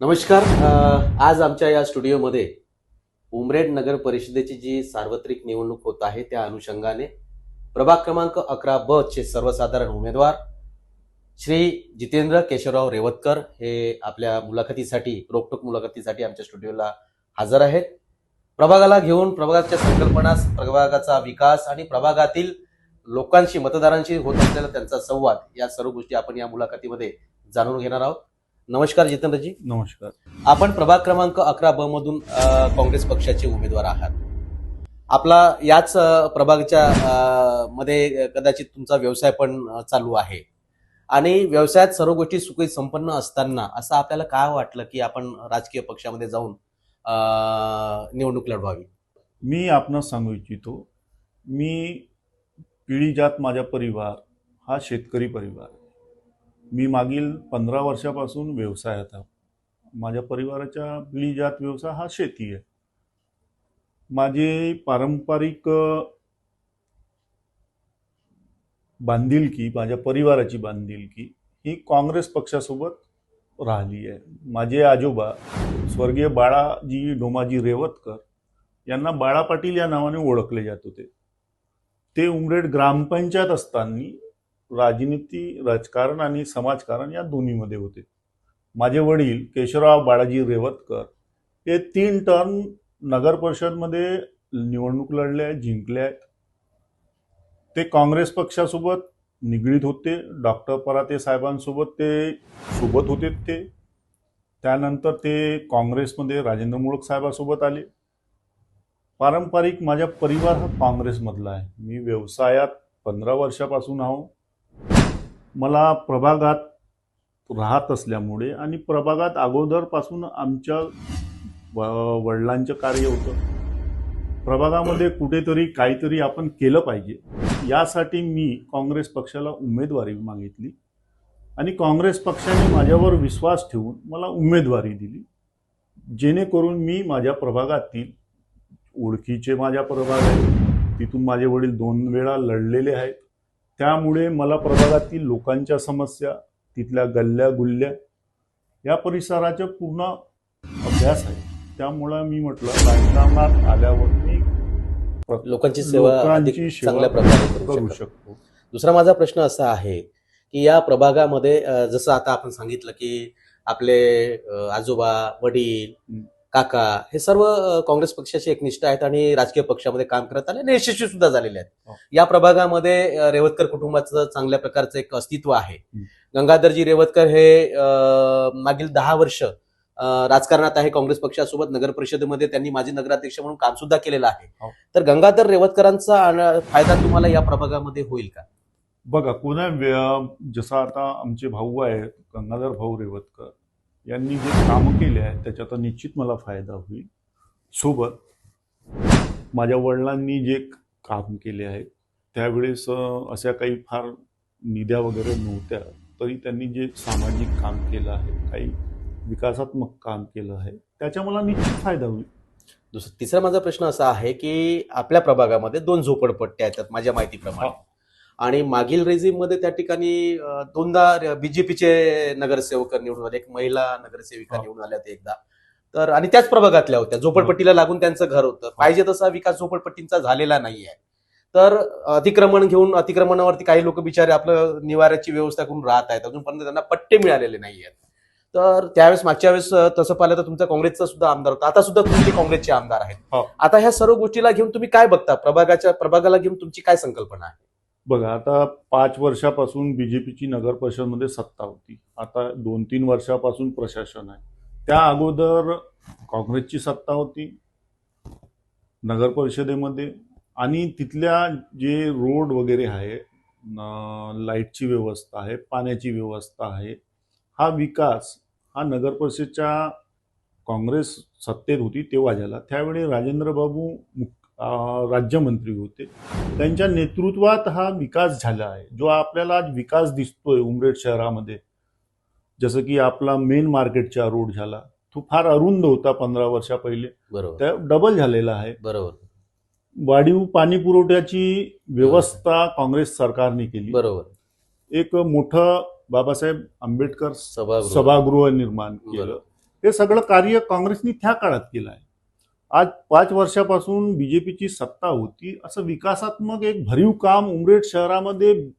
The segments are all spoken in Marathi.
नमस्कार आज आमच्या या स्टुडिओमध्ये उमरेड नगर परिषदेची जी सार्वत्रिक निवडणूक होत आहे त्या अनुषंगाने प्रभाग क्रमांक अकरा ब चे सर्वसाधारण उमेदवार श्री जितेंद्र केशवराव रेवतकर हे आपल्या मुलाखतीसाठी रोकटोक मुलाखतीसाठी आमच्या स्टुडिओला हजर आहेत. प्रभागाला घेऊन प्रभागाच्या संकल्पना प्रभागाचा विकास आणि प्रभागातील लोकांशी मतदारांशी होत असलेला त्यांचा संवाद या सर्व गोष्टी आपण या मुलाखतीमध्ये जाणून घेणार आहोत. नमस्कार जितेंद्रजी. नमस्कार. आपण प्रभाग क्रमांक अकरा ब मधून काँग्रेस पक्षाचे उमेदवार आहात. आपला याच प्रभागाच्या मध्ये कदाचित तुमचा व्यवसाय पण चालू आहे. आणि व्यवसायात सर्व गोष्टी सुखी संपन्न असताना असं आपल्याला काय वाटलं की आपण राजकीय पक्षामध्ये जाऊन निवडणूक लढवावी? मी आपणास सांगू इच्छितो मी पिढी जात माझा परिवार हा शेतकरी परिवार. मी मागील पंधरा वर्षापासून व्यवसायात आहे. माझ्या परिवाराच्या पिढी जात व्यवसाय हा शेती आहे. माझे पारंपरिक बांधिलकी माझ्या परिवाराची बांधिलकी ही काँग्रेस पक्षासोबत राहिली आहे. माझे आजोबा स्वर्गीय बाळाजी डोमाजी रेवतकर यांना बाळा पाटील या नावाने ओळखले जात होते. ते उमरेड ग्रामपंचायत असताना राजनीती राजकारण आणि समाजकारण या दोन्हीमध्ये होते. माझे वडील केशवराव बाळाजी रेवतकर हे तीन टर्म नगर परिषदमध्ये निवडणूक लढले आहेत जिंकले आहेत ते काँग्रेस पक्षासोबत निगडीत होते डॉक्टर पराते साहेबांसोबत ते सोबत होते ते. त्यानंतर ते काँग्रेसमध्ये राजेंद्र मुळक साहेबासोबत आले. पारंपरिक माझा परिवार हा काँग्रेसमधला आहे. मी व्यवसायात पंधरा वर्षापासून आहो. मला प्रभागात राहत असल्यामुळे आणि प्रभागात अगोदरपासून आमच्या व- वडिलांचं कार्य होतं. प्रभागामध्ये कुठेतरी काहीतरी आपण केलं पाहिजे. यासाठी मी काँग्रेस पक्षाला उमेदवारी मागितली. आणि काँग्रेस पक्षाने माझ्यावर विश्वास ठेवून मला उमेदवारी दिली. जेणेकरून मी माझ्या प्रभागातील ओळखीचे माझ्या प्रभाग आहेत. तिथून माझे वडील दोन वेळा लढलेले आहेत. त्यामुळे मला प्रभागातील लोकांच्या समस्या तिथल्या गल्ल्या गुल्ल्या या परिसराचा पूर्ण अभ्यास आहे त्यामुळं मी म्हटलं राजकारणात आल्यावर मी लोकांची सेवा चांगल्या प्रकारे करू शकता. दुसरा माझा प्रश्न असा आहे की या प्रभागामध्ये जसं आता आपण सांगितलं की आपले आजोबा वडील. काका हे सर्व काँग्रेस पक्षाचे एकनिष्ठ आहेत आणि राजकीय पक्षामध्ये काम करत आले आणि यशस्वी सुद्धा झालेले आहेत हो. या प्रभागामध्ये रेवतकर कुटुंबाचं चांगल्या प्रकारचं एक अस्तित्व आहे. गंगाधरजी रेवतकर हे मागील दहा वर्ष राजकारणात आहे काँग्रेस पक्षासोबत नगर परिषदेमध्ये त्यांनी माजी नगराध्यक्ष म्हणून काम सुद्धा केलेलं आहे हो. तर गंगाधर रेवतकरांचा फायदा तुम्हाला या प्रभागामध्ये होईल का बघा कोणा जसं आता आमचे भाऊ आहेत गंगाधर भाऊ रेवतकर यांनी जे कामं केले आहेत त्याचा तर निश्चित मला फायदा होईल. सोबत माझ्या वडिलांनी जे काम केले आहे त्यावेळेस अशा काही फार निध्या वगैरे नव्हत्या तरी त्यांनी जे सामाजिक काम केलं आहे काही विकासात्मक काम केलं आहे त्याचा मला निश्चित फायदा होईल. दुसरा तिसरा माझा प्रश्न असा आहे की आपल्या प्रभागामध्ये दोन झोपडपट्ट्या आहेत माझ्या माहितीप्रमाणे. आणि मागील रेझिममध्ये त्या ठिकाणी दोनदा बीजेपीचे नगरसेवक निवडून आले. एक महिला नगरसेविका हा. निवडून आल्या एकदा. तर आणि त्याच प्रभागातल्या होत्या. झोपडपट्टीला लागून त्यांचं घर होतं. पाहिजे तसा विकास झोपडपट्टींचा झालेला नाहीये. तर अतिक्रमण घेऊन अतिक्रमणावरती काही लोक बिचारे आपलं निवाऱ्याची व्यवस्था करून राहत आहेत. अजूनपर्यंत त्यांना पट्टे मिळालेले नाही आहेत तर त्यावेळेस मागच्या वेळेस तसं पाहिलं तर तुमचा काँग्रेसचा सुद्धा आमदार होता. आता सुद्धा तुमचे काँग्रेसचे आमदार आहेत. हो. आता ह्या सर्व गोष्टीला घेऊन तुम्ही काय बघता? प्रभागाच्या प्रभागाला घेऊन तुमची काय संकल्पना आहे? बघा आता पाच वर्षापासून बी जे नगर परिषदमध्ये सत्ता होती. आता दोन तीन वर्षापासून प्रशासन आहे. त्या अगोदर काँग्रेसची सत्ता होती नगर परिषदेमध्ये. आणि तिथल्या जे रोड वगैरे आहे लाईटची व्यवस्था आहे पाण्याची व्यवस्था आहे हा विकास हा नगर परिषदच्या काँग्रेस सत्तेत होती तेव्हा झाला. त्यावेळी राजेंद्र बाबू मुख राज्यमंत्री होते. त्यांच्या नेतृत्वात हा विकास झाला आहे. जो आपल्याला आज विकास दिसतोय उमरेड शहरामध्ये जसं की आपला मेन मार्केटचा रोड झाला. तो फार अरुंद होता पंधरा वर्षा पहिले. बरोबर. त्या डबल झालेला आहे. बरोबर. वाढीव पाणी पुरवठ्याची व्यवस्था काँग्रेस सरकारने केली. बरोबर. एक मोठं बाबासाहेब आंबेडकर सभागृह. सभागृह निर्माण केलं. हे सगळं कार्य काँग्रेसनी त्या काळात केलं आहे. आज पाच वर्षापासून बीजेपीची सत्ता होती. असं विकासात्मक एक भरीव काम उमरेड शहरामध्ये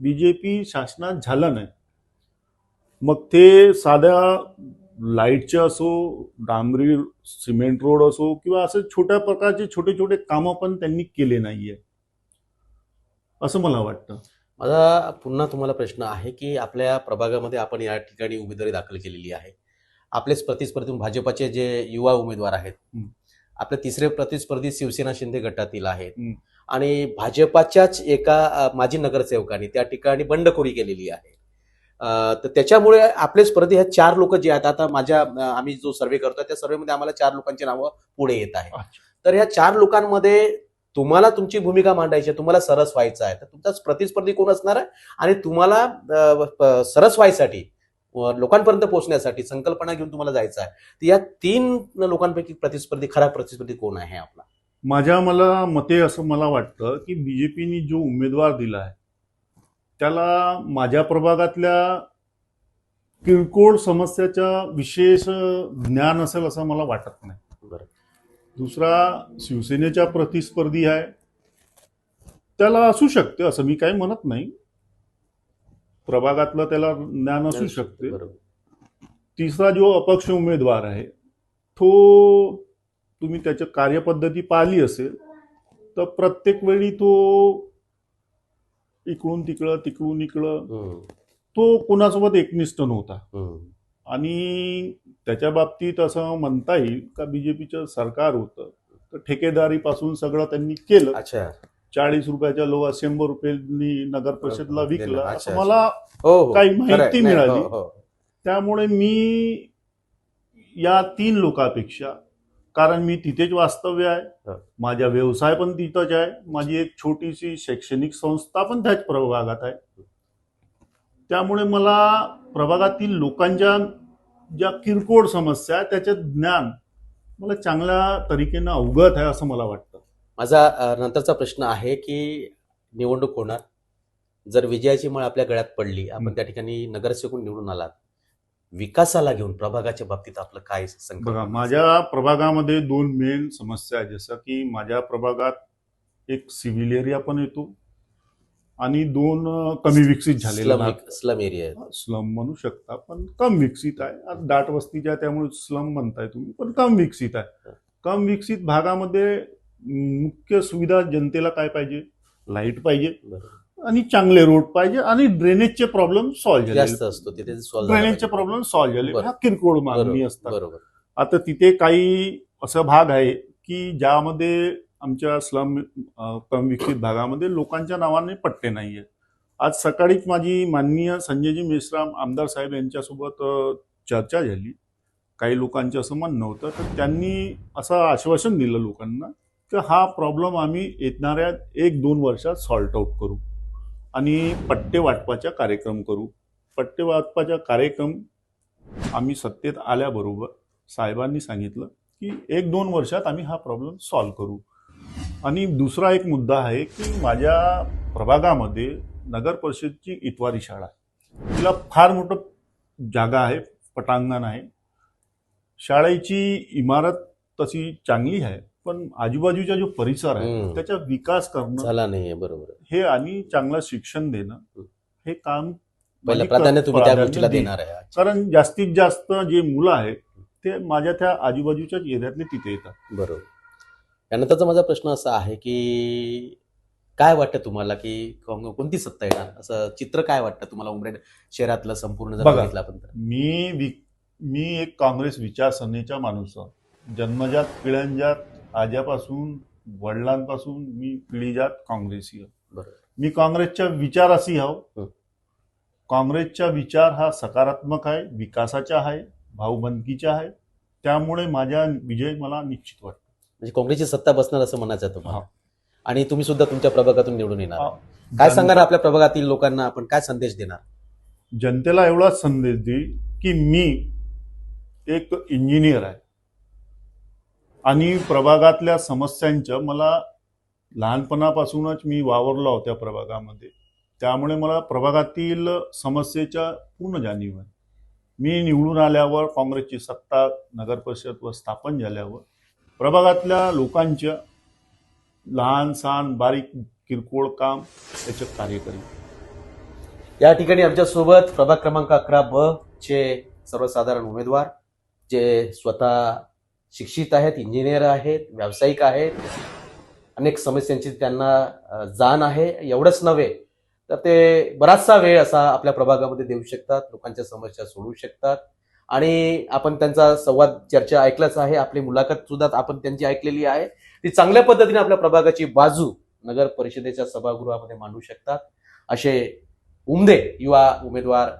बीजेपी शासनात झालं नाही. मग ते साध्या लाईटचे असो डांबरी सिमेंट रोड असो किंवा असं छोट्या प्रकारचे छोटे छोटे कामं पण त्यांनी केले नाहीये. असं मला वाटतं. माझा पुन्हा तुम्हाला प्रश्न आहे की आपल्या प्रभागामध्ये आपण या ठिकाणी उमेदवारी दाखल केलेली आहे. आपलेच प्रतिस्पर्धी भाजपाचे जे युवा उमेदवार आहेत. आपले तिसरे प्रतिस्पर्धी शिवसेना शिंदे गटातील आहेत. आणि भाजपाच्याच एका माजी नगरसेवकांनी त्या ठिकाणी बंडखोरी केलेली आहे. तर त्याच्यामुळे आपले स्पर्धी ह्या चार लोक जे आहेत आता माझ्या आम्ही जो सर्वे करतो त्या सर्वेमध्ये आम्हाला चार लोकांची नावं पुढे येत आहे. तर ह्या चार लोकांमध्ये तुम्हाला तुमची भूमिका मांडायची आहे तुम्हाला सरस व्हायचं आहे. तर तुमचा प्रतिस्पर्धी कोण असणार आहे? आणि तुम्हाला सरस व्हायसाठी लोकांपर्यंत पोहोचण्यासाठी संकल्पना घेऊन तुम्हाला जायचं आहे तर या तीन लोकांपैकी प्रतिस्पर्धी खरा प्रतिस्पर्धी कोण आहे आपला? माझ्या मला मते असं मला वाटतं की बीजेपीने जो उमेदवार दिला आहे त्याला माझ्या प्रभागातल्या किरकोळ समस्याच्या विशेष ज्ञान असेल असं मला वाटत नाही. बरं. दुसरा शिवसेनेच्या प्रतिस्पर्धी आहे त्याला असू शकते असं मी काही म्हणत नाही. प्रभागातलं त्याला ज्ञान असू शकते. तिसरा जो अपक्ष उमेदवार आहे तो तुम्ही त्याची कार्यपद्धती पाहिली असेल तर प्रत्येक वेळी तो इकडून तिकडं तिकडून इकडं हम्म, तो कोणासोबत एकनिष्ठ नव्हता. हम्म, आणि त्याच्या बाबतीत असं म्हणता येईल का बीजेपीचं सरकार होतं तर ठेकेदारीपासून सगळं त्यांनी केलं. अच्छा. चाळीस रुपयाच्या लोहा शंभर रुपयांनी नगर परिषदला विकलं असं. मला हो हो काही. माहिती मिळाली हो. त्यामुळे मी या तीन लोकांपेक्षा कारण मी तिथेच वास्तव्य आहे. माझा व्यवसाय पण तिथंच आहे माझी एक छोटीशी शैक्षणिक संस्था पण त्याच प्रभागात आहे त्यामुळे मला प्रभागातील लोकांच्या ज्या किरकोळ समस्या आहेत त्याचं ज्ञान मला चांगल्या तरीकेनं अवगत आहे असं मला वाटतं माझा नंतरचा प्रश्न आहे की निवडणूक होणार. जर विजयाची मळ आपल्या गळ्यात पडली आपण. त्या ठिकाणी नगरसेवक निवडून आलात विकासाला घेऊन प्रभागाच्या बाबतीत आपलं काय बघा माझ्या प्रभागामध्ये दोन मेन समस्या आहेत. जसं की माझ्या प्रभागात एक सिव्हिल एरिया पण येतो आणि दोन कमी विकसित झालेले स्लम एरिया आहे स्लम म्हणू शकता पण कम विकसित आहे. दाट वस्तीच्या आहे, त्यामुळे स्लम म्हणताय तुम्ही पण कम विकसित आहे. कम विकसित भागामध्ये मुख्य सुविधा जनतेला काय पाहिजे? लाइट पाहिजे. आणि चांगले रोड पाहिजे आणि ड्रेनेजचे प्रॉब्लेम सॉल्व्ह जास्त झाले असतो तिथे ड्रेनेजचे. प्रॉब्लेम सॉल्व्ह झाले. हा किरकोळ मागणी असतात. आता तिथे काही असा भाग आहे की ज्यामध्ये आमच्या स्लम अ, कम विकसित भागामध्ये लोकांच्या नावाने पट्टे नाही आहेत आज सकाळीच माझी माननीय संजयजी मेश्राम आमदार साहेब यांच्यासोबत चर्चा झाली. काही लोकांचं असं म्हणणं होतं. तर त्यांनी असं आश्वासन दिलं लोकांना तर हा प्रॉब्लेम आम्ही येणाऱ्या एक दोन वर्षात सॉल्ट आऊट करू. आणि पट्टे वाटपाचा कार्यक्रम करू. पट्टे वाटपाचा कार्यक्रम आम्ही सत्तेत आल्याबरोबर साहेबांनी सांगितलं की एक दोन वर्षात आम्ही हा प्रॉब्लेम सॉल्व्ह करू. आणि दुसरा एक मुद्दा आहे की माझ्या प्रभागामध्ये नगर परिषदची इतवारी शाळा आहे. तिला फार मोठं जागा आहे पटांगण आहे. शाळेची इमारत तशी चांगली आहे पण आजूबाजूचा जो परिसर आहे हम्म. त्याचा विकास करणं झाला नाहीये बरोबर हे आणि चांगलं शिक्षण देणं हे काम पहिलं प्राधान्य तुम्ही त्या प्राधान्य गोष्टीला देईन. देणार आहे कारण जास्तीत जास्त जे मुलं आहेत ते माझ्या त्या आजूबाजूच्याच एरियातले तिथे येतात. बरोबर. त्यानंतरचा माझा प्रश्न असा आहे की काय वाटतं तुम्हाला की कोणती सत्ता येणार? असं चित्र काय वाटतं तुम्हाला? उमरेड शहरातलं संपूर्ण जर बघा. बघितलं आपण तर. मी वि मी एक काँग्रेस विचारसरणीचा माणूस आहे. जन्मजात पिढ्यांजात आज्यापासून वडिलांपासून मी पिढीजात काँग्रेसी आहे मी काँग्रेसच्या विचाराशी आहो हं. काँग्रेसचा विचार हा सकारात्मक आहे विकासाचा आहे भाऊबंदकीचा आहे. त्यामुळे माझा विजय मला निश्चित वाटतो. म्हणजे काँग्रेसची सत्ता बसणार असं म्हणायचं तुम्हाला. आणि तुम्ही सुद्धा तुमच्या प्रभागातून निवडून येणार. काय सांगणार आपल्या प्रभागातील लोकांना? आपण काय संदेश देणार? जनतेला एवढाच संदेश देईल की मी एक इंजिनियर आहे. आणि प्रभागातल्या समस्यांचं मला लहानपणापासूनच मी वावरलो होत्या प्रभागामध्ये. त्यामुळे मला प्रभागातील समस्येच्या पूर्ण जाणीव आहे. मी निवडून आल्यावर काँग्रेसची सत्ता नगर परिषद व स्थापन झाल्यावर प्रभागातल्या लोकांच्या लहान सहान बारीक किरकोळ काम त्याचे कार्य करेन या ठिकाणी आमच्यासोबत प्रभाग क्रमांक अकरा ब चे सर्वसाधारण उमेदवार जे स्वतः शिक्षित आहेत इंजिनियर आहेत व्यावसायिक आहेत. अनेक समस्यांची त्यांना जाण आहे. एवढंच नव्हे तर ते बराचसा वेळ असा आपल्या प्रभागामध्ये देऊ शकतात लोकांच्या समस्या सोडवू शकतात. आणि आपण त्यांचा संवाद चर्चा ऐकलाच आहे. आपली मुलाखत सुद्धा आपण त्यांची ऐकलेली आहे. ती चांगल्या पद्धतीने आपल्या प्रभागाची बाजू नगर परिषदेच्या सभागृहामध्ये मांडू शकतात. असे उमदे युवा उमेदवार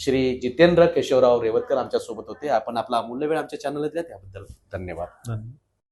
श्री जितेंद्र केशवराव रेवतकर आमच्यासोबत होते. आपण आपला अमूल्य वेळ आमच्या चॅनलला दिला त्याबद्दल धन्यवाद.